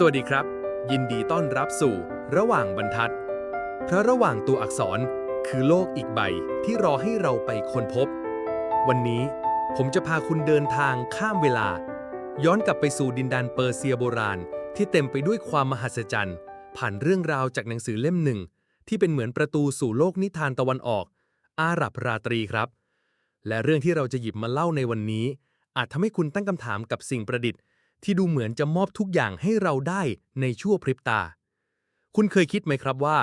สวัสดีครับ ยินดีต้อนรับสู่ ระหว่างบรรทัด เพราะระหว่างตัวอักษรคือโลกอีกใบที่รอให้เราไปค้นพบ วันนี้ผมจะพาคุณเดินทางข้ามเวลา ย้อนกลับไปสู่ดินแดนเปอร์เซียโบราณ ที่เต็มไปด้วยความมหัศจรรย์ ผ่านเรื่องราวจากหนังสือเล่มหนึ่ง ที่เป็นเหมือนประตูสู่โลกนิทานตะวันออก อาหรับราตรีครับ และเรื่องที่เราจะหยิบมาเล่าในวันนี้ อาจทำให้คุณตั้งคำถามกับสิ่งประดิษฐ์ ที่ดูเหมือนจะมอบทุกอย่างให้เราได้ในชั่วพริบตา คุณเคยคิดไหมครับว่า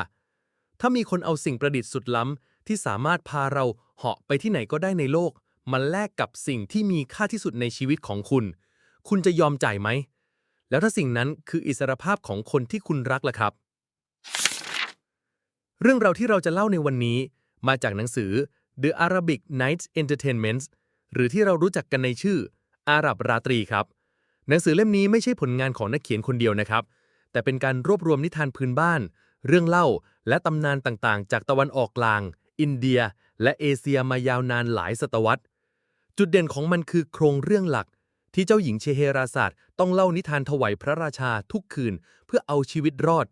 ถ้ามีคนเอาสิ่งประดิษฐ์สุดล้ำ ที่สามารถพาเราเหาะไปที่ไหนก็ได้ในโลก มาแลกกับสิ่งที่มีค่าที่สุดในชีวิตของคุณ คุณจะยอมจ่ายไหม แล้วถ้าสิ่งนั้นคืออิสรภาพของคนที่คุณรักล่ะครับ เรื่องราวที่เราจะเล่าในวันนี้ มาจากหนังสือ The Arabic Nights Entertainments หรือที่เรารู้จักกันในชื่ออาหรับราตรีครับ หนังสือเล่มนี้ไม่ใช่ผลงานของนักเขียนคนเดียวนะครับ แต่เป็นการรวบรวมนิทานพื้นบ้าน เรื่องเล่า และตำนานต่างๆ จากตะวันออกกลาง อินเดีย และเอเชียมายาวนานหลายศตวรรษ จุดเด่นของมันคือโครงเรื่องหลัก ที่เจ้าหญิงเชเฮราศาสตร์ต้องเล่านิทานถวายพระราชาทุกคืนเพื่อเอาชีวิตรอด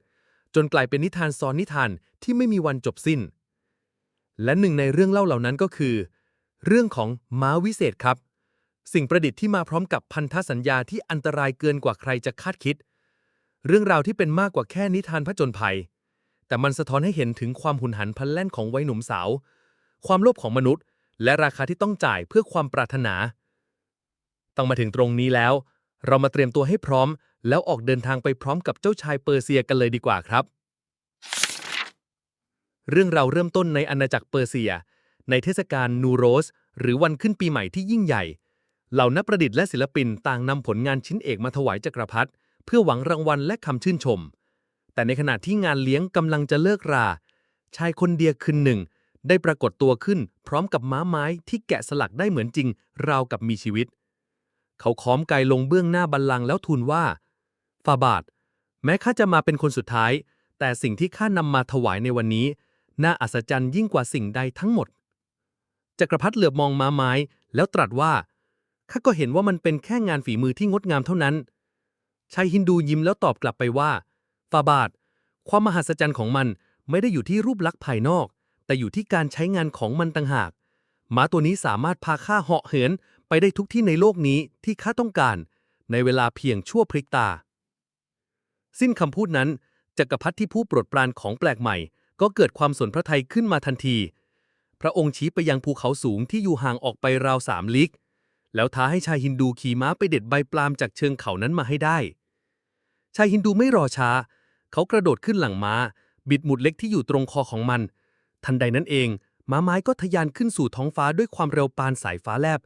จนกลายเป็นนิทานซ้อนนิทานที่ไม่มีวันจบสิ้น และหนึ่งในเรื่องเล่าเหล่านั้นก็คือ เรื่องของม้าวิเศษครับ สิ่งประดิษฐ์ที่มาพร้อมกับพันธสัญญาที่อันตรายเกินกว่าใครจะคาดคิด เรื่องราวที่เป็นมากกว่าแค่นิทานผจญภัย แต่มันสะท้อนให้เห็นถึงความหุนหันพลันแล่นของวัยหนุ่มสาว ความโลภของมนุษย์ และราคาที่ต้องจ่ายเพื่อความปรารถนา ต้องมาถึงตรงนี้แล้ว เรามาเตรียมตัวให้พร้อม แล้วออกเดินทางไปพร้อมกับเจ้าชายเปอร์เซียกันเลยดีกว่าครับ เรื่องเราวเริ่มต้นในอาณาจักรเปอร์เซีย ในเทศกาลนูโรส หรือวันขึ้นปีใหม่ที่ยิ่งใหญ่ เหล่านักประดิษฐ์และศิลปินต่างนำผลงานชิ้นเอกมาถวายจักรพรรดิเพื่อหวังรางวัลและคำชื่นชม แต่ในขณะที่งานเลี้ยงกำลังจะเลิกรา ชายคนเดียวคืนหนึ่ง ได้ปรากฏตัวขึ้นพร้อมกับม้าไม้ที่แกะสลักได้เหมือนจริง ราวกับมีชีวิต เขาค้อมกายลงเบื้องหน้าบัลลังก์แล้วทูลว่าฟาบาท แม้ข้าจะมาเป็นคนสุดท้าย แต่สิ่งที่ข้านำมาถวายในวันนี้ น่าอัศจรรย์ยิ่งกว่าสิ่งใดทั้งหมดจักรพรรดิเหลือบมองม้าไม้ แล้วตรัสว่า ข้าก็เห็นว่ามันเป็นแค่งานฝีมือที่งดงามเท่านั้น ชายฮินดูยิ้มแล้วตอบกลับไปว่า ฟาบาท ความมหัศจรรย์ของมันไม่ได้อยู่ที่รูปลักษณ์ภายนอก แต่อยู่ที่การใช้งานของมันต่างหาก ม้าตัวนี้สามารถพาข้าเหาะเหินไปได้ทุกที่ในโลกนี้ที่ข้าต้องการ ในเวลาเพียงชั่วพริบตา สิ้นคำพูดนั้นจักรพรรดิที่ผู้โปรดปรานของแปลกใหม่ ก็เกิดความสนพระทัยขึ้นมาทันที พระองค์ชี้ไปยังภูเขาสูงที่อยู่ห่างออกไปราวสามลิก แล้วท้าให้ชายฮินดูขี่ม้าไปเด็ดใบปลามจากเชิงเขานั้นมาให้ได้ ชายฮินดูไม่รอช้า เขากระโดดขึ้นหลังม้า บิดหมุดเล็กที่อยู่ตรงคอของมัน ทันใดนั้นเอง ม้าไม้ก็ทะยานขึ้นสู่ท้องฟ้าด้วยความเร็วปานสายฟ้าแลบ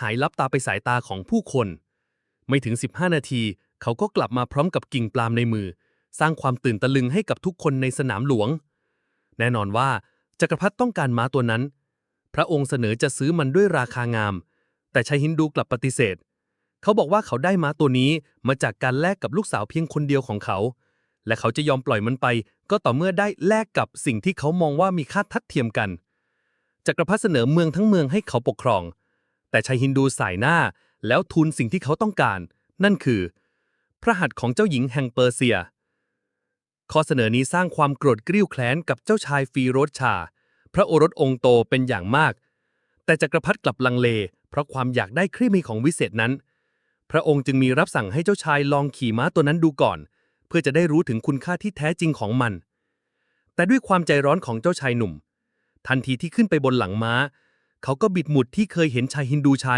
หายลับตาไปสายตาของผู้คน ไม่ถึง 15 นาที เขาก็กลับมาพร้อมกับกิ่งปลามในมือ สร้างความตื่นตะลึงให้กับทุกคนในสนามหลวง แน่นอนว่าจักรพรรดิต้องการม้าตัวนั้น พระองค์เสนอจะซื้อมันด้วยราคางาม แต่ชายฮินดูกลับปฏิเสธ เขาบอกว่าเขาได้ม้าตัวนี้มาจากการแลกกับลูกสาวเพียงคนเดียวของเขา และเขาจะยอมปล่อยมันไป ก็ต่อเมื่อได้แลกกับสิ่งที่เขามองว่ามีค่าทัดเทียมกัน จักรพรรดิเสนอเมืองทั้งเมืองให้เขาปกครอง แต่ชายฮินดูสายหน้าแล้วทูลสิ่งที่เขาต้องการ นั่นคือ พระหัตถ์ของเจ้าหญิงแห่งเปอร์เซีย ข้อเสนอนี้สร้างความโกรธกริ้วแค้นกับเจ้าชายฟีโรสชา พระโอรสองค์โตเป็นอย่างมาก แต่จักรพรรดิกลับลังเล เพราะความอยากได้ครีมีของวิเศษนั้น พระองค์จึงมีรับสั่งให้เจ้าชายลองขี่ม้าตัวนั้นดูก่อน เพื่อจะได้รู้ถึงคุณค่าที่แท้จริงของมัน แต่ด้วยความใจร้อนของเจ้าชายหนุ่ม ทันทีที่ขึ้นไปบนหลังม้า เขาก็บิดหมุดที่เคยเห็นชายฮินดูใช้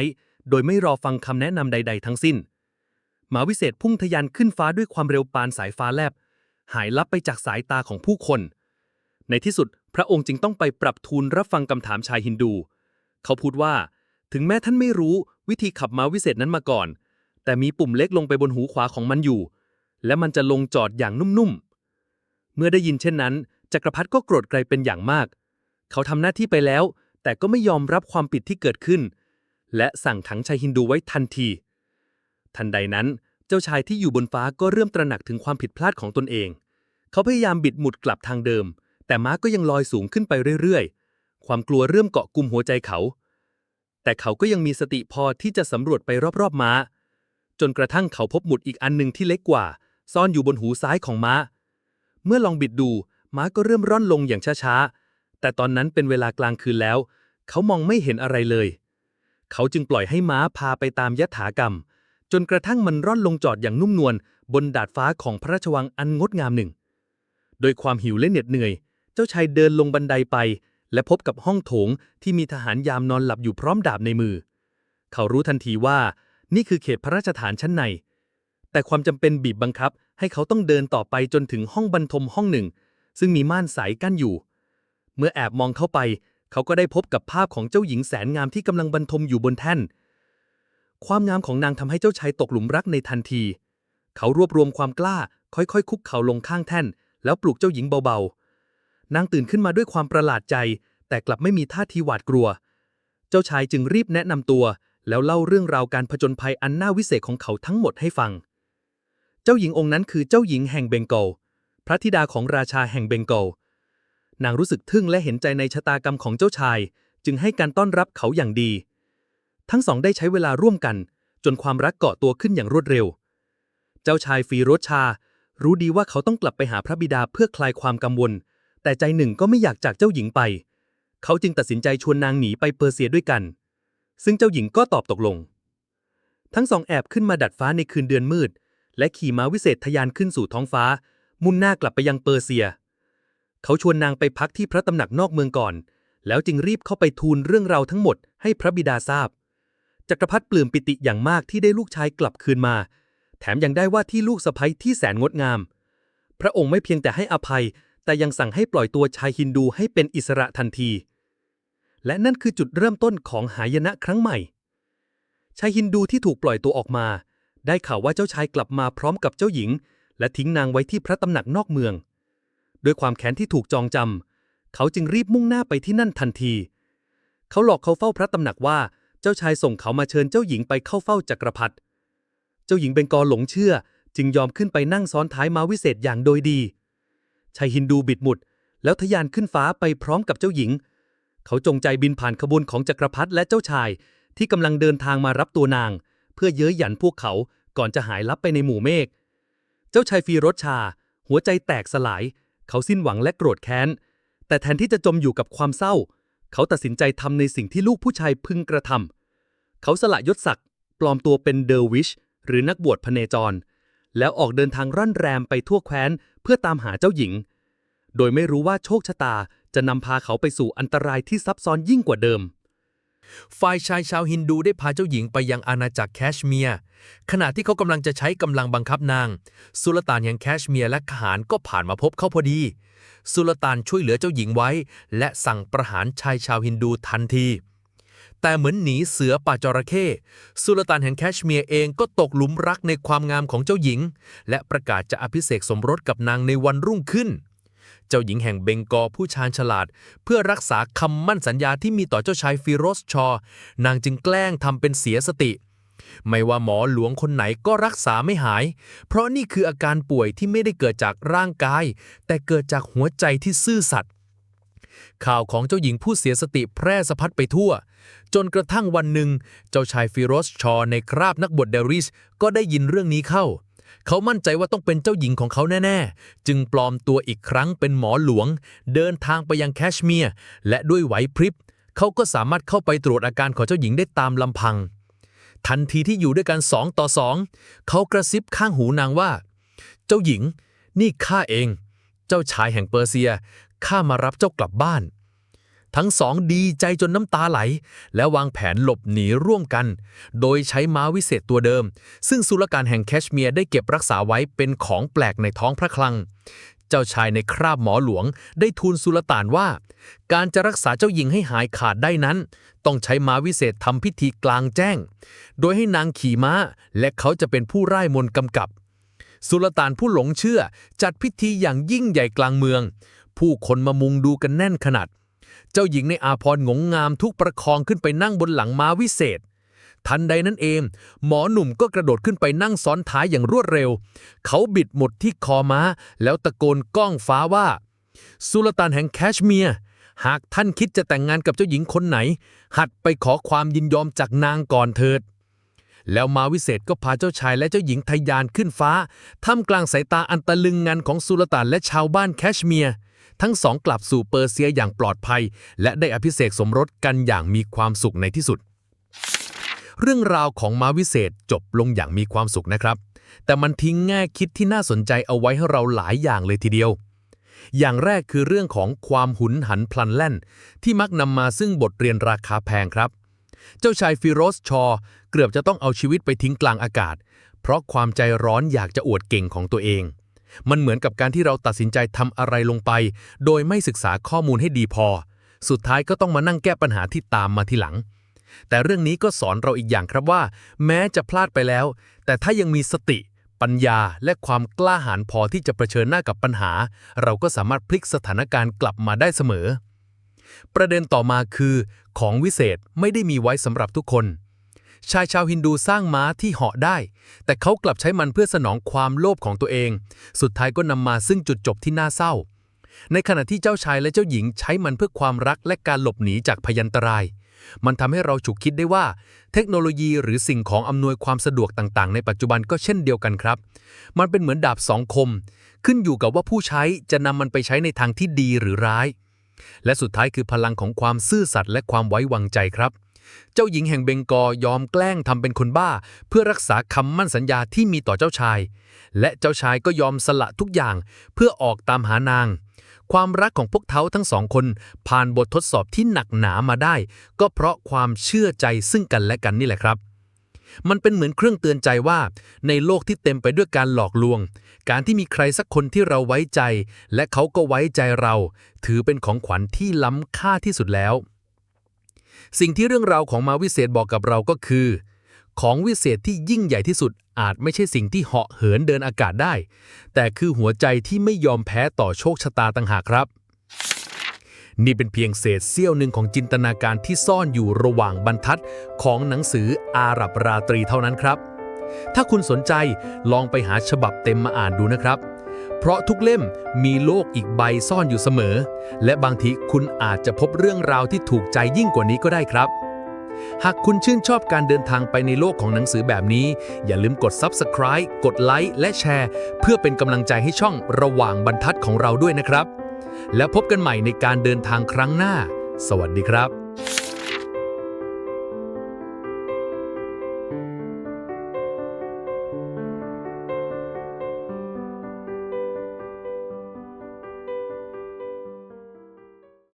โดยไม่รอฟังคำแนะนำใด ๆ ทั้งสิ้นหมาวิเศษพุ่งทะยานขึ้นฟ้าด้วยความเร็วปานสายฟ้าแลบ หายลับไปจากสายตาของผู้คน ในที่สุดพระองค์จึงต้องไปปรับทูลรับฟังคำถามชายฮินดู เขาพูดว่า ถึงแม้ท่านไม่รู้วิธีขับม้าวิเศษนั้นมาก่อน แต่มีปุ่มเล็กลงไปบนหูขวาของมันอยู่ และมันจะลงจอดอย่างนุ่มๆ เมื่อได้ยินเช่นนั้น จักรพรรดิก็โกรธไกลเป็นอย่างมาก เขาทำหน้าที่ไปแล้ว แต่ก็ไม่ยอมรับความผิดที่เกิดขึ้น และสั่งขังชายฮินดูไว้ทันที ทันใดนั้น เจ้าชายที่อยู่บนฟ้าก็เริ่มตระหนักถึงความผิดพลาดของตนเอง เขาพยายามบิดหมุดกลับทางเดิม แต่ม้าก็ยังลอยสูงขึ้นไปเรื่อยๆ ความกลัวเริ่มเกาะกุมหัวใจเขา แต่เขาก็ยังมีสติพอที่จะสำรวจไปรอบๆม้า จนกระทั่งเขาพบหมุดอีกอันหนึ่งที่เล็กกว่า ซ่อนอยู่บนหูซ้ายของม้า เมื่อลองบิดดู ม้าก็เริ่มร่อนลงอย่างช้าๆ แต่ตอนนั้นเป็นเวลากลางคืนแล้ว เขามองไม่เห็นอะไรเลย เขาจึงปล่อยให้ม้าพาไปตามยถากรรม จนกระทั่งมันร่อนลงจอดอย่างนุ่มนวลบนดาดฟ้าของพระราชวังอันงดงามหนึ่ง โดยความหิวและเหน็ดเหนื่อย เจ้าชายเดินลงบันไดไป และพบกับห้องโถงที่มีทหารยามนอนหลับอยู่พร้อมดาบในมือ เขารู้ทันทีว่านี่คือเขตพระราชฐานชั้นใน แต่ความจำเป็นบีบบังคับ ให้เขาต้องเดินต่อไปจนถึงห้องบรรทมห้องหนึ่ง ซึ่งมีม่านใสกั้นอยู่ เมื่อแอบมองเข้าไป เขาก็ได้พบกับภาพของเจ้าหญิงแสนงามที่กำลังบรรทมอยู่บนแท่น ความงามของนางทำให้เจ้าชายตกหลุมรักในทันที เขารวบรวมความกล้า ค่อยๆ คุกเข่าลงข้างแท่น แล้วปลุกเจ้าหญิงเบาๆ นางตื่นขึ้นมาด้วยความประหลาดใจ แต่กลับไม่มีท่าทีหวาดกลัว เจ้าชายจึงรีบแนะนำตัว แล้วเล่าเรื่องราวการผจญภัยอันน่าวิเศษของเขาทั้งหมดให้ฟัง เจ้าหญิงองค์นั้นคือเจ้าหญิงแห่งเบงกอลพระธิดาของราชาแห่งเบงกอลนางรู้สึกทึ่งและเห็นใจในชะตากรรมของเจ้าชาย จึงให้การต้อนรับเขาอย่างดี ทั้งสองได้ใช้เวลาร่วมกัน จนความรักเกาะตัวขึ้นอย่างรวดเร็ว เจ้าชายฟีโรชชารู้ดีว่าเขาต้องกลับไปหาพระบิดาเพื่อคลายความกังวล แต่ใจหนึ่งก็ไม่อยากจากเจ้าหญิงไป เขาจึงตัดสินใจชวนนางหนีไปเปอร์เซียด้วยกัน ซึ่งเจ้าหญิงก็ตอบตกลง ทั้งสองแอบขึ้นมาดัดฟ้าในคืนเดือนมืด และขี่ม้าวิเศษทะยานขึ้นสู่ท้องฟ้า มุ่งหน้ากลับไปยังเปอร์เซีย เขาชวนนางไปพักที่พระตำหนักนอกเมืองก่อน แล้วจึงรีบเข้าไปทูลเรื่องราวทั้งหมดให้พระบิดาทราบ จักรพรรดิปลื้มปิติอย่างมากที่ได้ลูกชายกลับคืนมา แถมยังได้ว่าที่ลูกสะใภ้ที่แสนงดงาม พระองค์ไม่เพียงแต่ให้อภัย แต่ยังสั่งให้ปล่อยตัวชายฮินดูให้เป็นอิสระทันที และนั่นคือจุดเริ่มต้นของหายนะครั้งใหม่ ชายฮินดูที่ถูกปล่อยตัวออกมา ได้ข่าวว่าเจ้าชายกลับมาพร้อมกับเจ้าหญิง และทิ้งนางไว้ที่พระตำหนักนอกเมือง ด้วยความแค้นที่ถูกจองจำเขาจึงรีบมุ่งหน้าไปที่นั่นทันที เขาหลอกเขาเฝ้าพระตำหนักว่าเจ้าชายส่งเขามาเชิญเจ้าหญิงไปเข้าเฝ้าจักรพรรดิ เจ้าหญิงเบงกอลหลงเชื่อ จึงยอมขึ้นไปนั่งซ้อนท้ายม้าวิเศษอย่างโดยดี ชายฮินดูบิดหมุด แล้วทะยานขึ้นฟ้าไปพร้อมกับเจ้าหญิง เขาจงใจบินผ่านขบวนของจักรพรรดิและเจ้าชาย ที่กำลังเดินทางมารับตัวนาง เพื่อเย้ยหยันพวกเขาก่อนจะหายลับไปในหมู่เมฆ เจ้าชายฟีโรชชา หัวใจแตกสลาย เขาสิ้นหวังและโกรธแค้น แต่แทนที่จะจมอยู่กับความเศร้า เขาตัดสินใจทำในสิ่งที่ลูกผู้ชายพึงกระทำเขาสละยศศักดิ์ปลอมตัวเป็นเดอร์วิชหรือนักบวชพเนจร แล้วออกเดินทางร่อนแรมไปทั่วแคว้นเพื่อตามหาเจ้าหญิง โดยไม่รู้ว่าโชคชะตาจะนำพาเขาไปสู่อันตรายที่ซับซ้อนยิ่งกว่าเดิม ฝ่ายชายชาวฮินดูได้พาเจ้าหญิงไปยังอาณาจักรแคชเมียร์ขณะที่เขากำลังจะใช้กำลังบังคับนาง สุลต่านแห่งแคชเมียร์และทหารก็ผ่านมาพบเขาพอดี สุลต่านช่วยเหลือเจ้าหญิงไว้ และสั่งประหารชายชาวฮินดูทันที แต่เหมือนหนีเสือป่าจระเข้สุลต่านแห่งแคชเมียร์เองก็ตกหลุมรักในความงามของเจ้าหญิง และประกาศจะอภิเษกสมรสกับนางในวันรุ่งขึ้น เจ้าหญิงแห่งเบงกอผู้ชาญฉลาด เพื่อรักษาคำมั่นสัญญาที่มีต่อเจ้าชายฟิโรสชอ นางจึงแกล้งทำเป็นเสียสติ ไม่ว่าหมอหลวงคนไหนก็รักษาไม่หาย เพราะนี่คืออาการป่วยที่ไม่ได้เกิดจากร่างกาย แต่เกิดจากหัวใจที่ซื่อสัตย์ ข่าวของเจ้าหญิงผู้เสียสติแพร่สะพัดไปทั่ว จนกระทั่งวันหนึ่ง เจ้าชายฟิโรสชอในคราบนักบวชเดริสก็ได้ยินเรื่องนี้เข้า เขามั่นใจว่าต้องเป็นเจ้าหญิงของเขาแน่ ๆ จึงปลอมตัวอีกครั้งเป็นหมอหลวง เดินทางไปยังแคชเมียร์และด้วยไหวพริบเขาก็สามารถเข้าไปตรวจอาการของเจ้าหญิงได้ตามลำพัง ทันทีที่อยู่ด้วยกันสองต่อสองเขากระซิบข้างหูนางว่า เจ้าหญิง นี่ข้าเอง เจ้าชายแห่งเปอร์เซีย ข้ามารับเจ้ากลับบ้าน ทั้งสองดีใจจนน้ำตาไหล และวางแผนหลบหนีร่วมกัน โดยใช้ม้าวิเศษตัวเดิม ซึ่งสุลการแห่งแคชเมียร์ได้เก็บรักษาไว้เป็นของแปลกในท้องพระคลัง เจ้าชายในคราบหมอหลวงได้ทูลสุลต่านว่า การจะรักษาเจ้าหญิงให้หายขาดได้นั้น ต้องใช้ม้าวิเศษทำพิธีกลางแจ้ง โดยให้นางขี่ม้า และเขาจะเป็นผู้ไร่ายมนกำกับสุลต่านผู้หลงเชื่อจัดพิธีอย่างยิ่งใหญ่กลางเมือง ผู้คนมามุงดูกันแน่นขนาด เจ้าหญิงในอาพรงงงามทุกประคองขึ้นไปนั่งบนหลังม้าวิเศษ ทันใดนั้นเอง หมอหนุ่มก็กระโดดขึ้นไปนั่งซ้อนท้ายอย่างรวดเร็ว เขาบิดหมดที่คอม้า แล้วตะโกนก้องฟ้าว่า สุลต่านแห่งแคชเมียร์หากท่านคิดจะแต่งงานกับเจ้าหญิงคนไหน หัดไปขอความยินยอมจากนางก่อนเถิด แล้วมาวิเศษก็พาเจ้าชายและเจ้าหญิงทะยานขึ้นฟ้า ท่ามกลางสายตาอันตะลึงงันของสุลต่านและชาวบ้านแคชเมียร์ ทั้งสองกลับสู่เปอร์เซียอย่างปลอดภัย และได้อภิเษกสมรสกันอย่างมีความสุขในที่สุด เรื่องราวของมาวิเศษจบลงอย่างมีความสุขนะครับ แต่มันทิ้งแง่คิดที่น่าสนใจเอาไว้ให้เราหลายอย่างเลยทีเดียว อย่างแรกคือเรื่องของความหุนหันพลันแล่น ที่มักนำมาซึ่งบทเรียนราคาแพงครับ เจ้าชายฟิโรสชอ เกือบจะต้องเอาชีวิตไปทิ้งกลางอากาศ เพราะความใจร้อนอยากจะอวดเก่งของตัวเอง มันเหมือนกับการที่เราตัดสินใจทำอะไรลงไป โดยไม่ศึกษาข้อมูลให้ดีพอ สุดท้ายก็ต้องมานั่งแก้ปัญหาที่ตามมาทีหลัง แต่เรื่องนี้ก็สอนเราอีกอย่างครับว่า แม้จะพลาดไปแล้ว แต่ถ้ายังมีสติ ปัญญา และความกล้าหาญพอที่จะเผชิญหน้ากับปัญหา เราก็สามารถพลิกสถานการณ์กลับมาได้เสมอ ประเด็นต่อมาคือ ของวิเศษไม่ได้มีไว้สำหรับทุกคน ชายชาวฮินดูสร้างม้าที่เหาะได้ แต่เขากลับใช้มันเพื่อสนองความโลภของตัวเอง สุดท้ายก็นำมาซึ่งจุดจบที่น่าเศร้า ในขณะที่เจ้าชายและเจ้าหญิงใช้มันเพื่อความรักและการหลบหนีจากพยันตราย มันทำให้เราฉุกคิดได้ว่า เทคโนโลยีหรือสิ่งของอำนวยความสะดวกต่างๆ ในปัจจุบันก็เช่นเดียวกันครับ มันเป็นเหมือนดาบสองคม ขึ้นอยู่กับว่าผู้ใช้จะนำมันไปใช้ในทางที่ดีหรือร้ายและสุดท้ายคือพลังของความซื่อสัตย์และความไว้วางใจครับ เจ้าหญิงแห่งเบงกอยอมแกล้งทำเป็นคนบ้า เพื่อรักษาคำมั่นสัญญาที่มีต่อเจ้าชาย และเจ้าชายก็ยอมสละทุกอย่างเพื่อออกตามหานาง ความรักของพวกเขาทั้งสองคน ผ่านบททดสอบที่หนักหนามาได้ ก็เพราะความเชื่อใจซึ่งกันและกันนี่แหละครับมันเป็นเหมือนเครื่องเตือนใจว่า ในโลกที่เต็มไปด้วยการหลอกลวง การที่มีใครสักคนที่เราไว้ใจ และเขาก็ไว้ใจเรา ถือเป็นของขวัญที่ล้ำค่าที่สุดแล้ว สิ่งที่เรื่องราวของมาวิเศษบอกกับเราก็คือ ของวิเศษที่ยิ่งใหญ่ที่สุดอาจไม่ใช่สิ่งที่เหาะเหินเดินอากาศได้ แต่คือหัวใจที่ไม่ยอมแพ้ต่อโชคชะตาต่างหากครับ นี่เป็นเพียงเศษเสี้ยวหนึ่งของจินตนาการที่ซ่อนอยู่ระหว่างบรรทัดของหนังสืออาหรับราตรีเท่านั้นครับ ถ้าคุณสนใจลองไปหาฉบับเต็มมาอ่านดูนะครับ เพราะทุกเล่มมีโลกอีกใบซ่อนอยู่เสมอ และบางทีคุณอาจจะพบเรื่องราวที่ถูกใจยิ่งกว่านี้ก็ได้ครับ หากคุณชื่นชอบการเดินทางไปในโลกของหนังสือแบบนี้ อย่าลืมกด Subscribe กดไลค์และแชร์ เพื่อเป็นกำลังใจให้ช่องระหว่างบรรทัดของเราด้วยนะครับ แล้วพบกันใหม่ในการเดินทางครั้งหน้า สวัสดีครับ